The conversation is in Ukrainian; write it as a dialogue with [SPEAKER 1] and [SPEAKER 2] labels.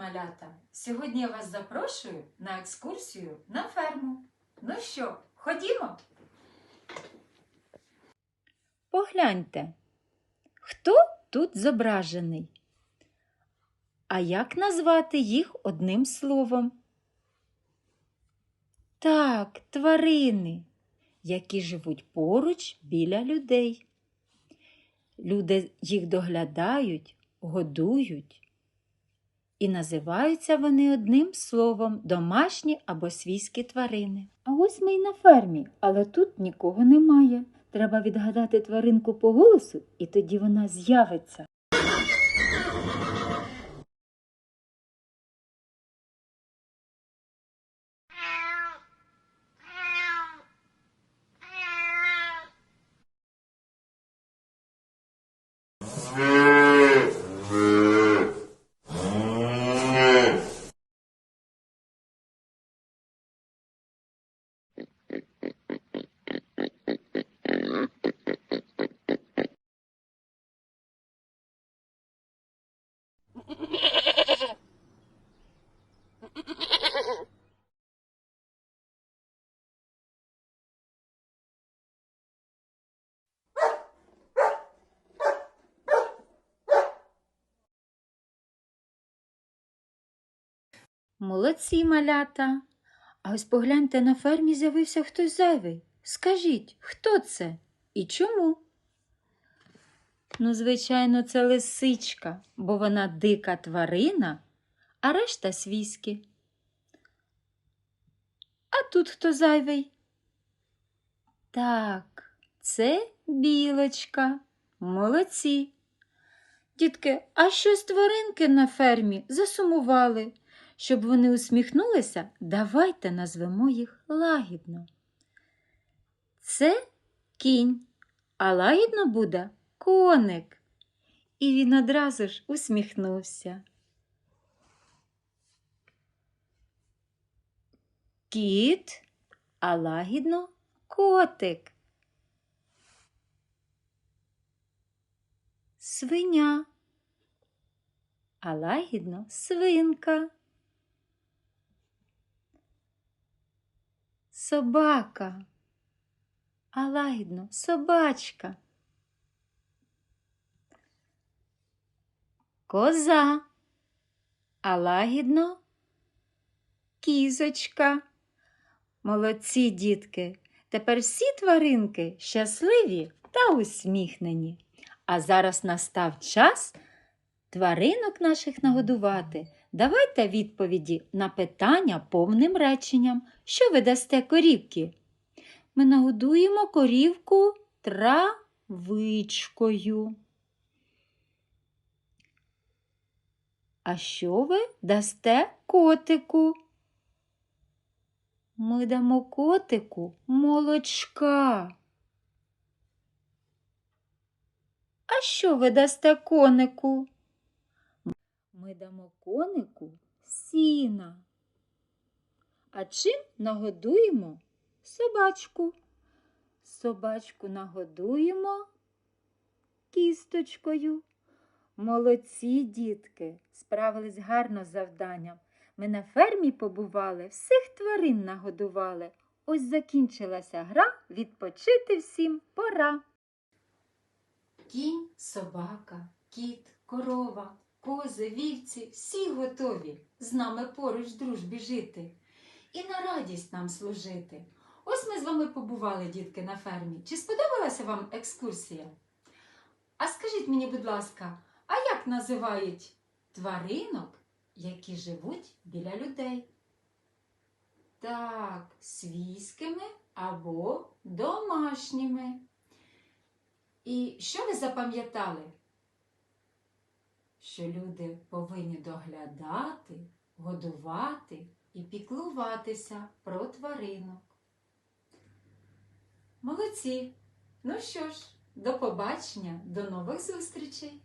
[SPEAKER 1] малята! Сьогодні я вас запрошую на екскурсію на ферму. Ну що, ходімо? Погляньте, хто тут зображений? А як назвати їх одним словом? Так, тварини, які живуть поруч біля людей. Люди їх доглядають, годують. І називаються вони одним словом домашні або свійські тварини. А ось ми й на фермі, але тут нікого немає. Треба відгадати тваринку по голосу, і тоді вона з'явиться. Amém. Молодці, малята. А ось погляньте, на фермі з'явився хтось зайвий. Скажіть, хто це і чому? Ну, звичайно, це лисичка, бо вона дика тварина, а решта свійські. А тут хто зайвий? Так, це білочка. Молодці. Дітки, а щось тваринки на фермі засумували. Щоб вони усміхнулися, давайте назвемо їх лагідно. Це кінь, а лагідно буде коник. І він одразу ж усміхнувся. Кіт, а лагідно котик. Свиня, а лагідно свинка. Собака, а лагідно собачка. Коза, а лагідно кізочка. Молодці дітки, тепер всі тваринки щасливі та усміхнені. А зараз настав час тваринок наших нагодувати. Давайте відповіді на питання повним реченням. Що ви дасте корівки? Ми нагодуємо корівку травичкою. А що ви дасте котику? Ми дамо котику молочка. А що ви дасте конику? Ми дамо конику сіна. А чим нагодуємо собачку? Собачку нагодуємо кісточкою. Молодці дітки, справились гарно з завданням. Ми на фермі побували, всіх тварин нагодували. Ось закінчилася гра, відпочити всім пора. Кінь, собака, кіт, корова, кози, вівці всі готові з нами поруч в дружбі жити і на радість нам служити. Ось ми з вами побували, дітки, на фермі. Чи сподобалася вам екскурсія? А скажіть мені, будь ласка, а як називають тваринок, які живуть біля людей? Так, свійськими або домашніми. І що ви запам'ятали? Що люди повинні доглядати, годувати і піклуватися про тваринок. Молодці! Ну що ж, до побачення, до нових зустрічей!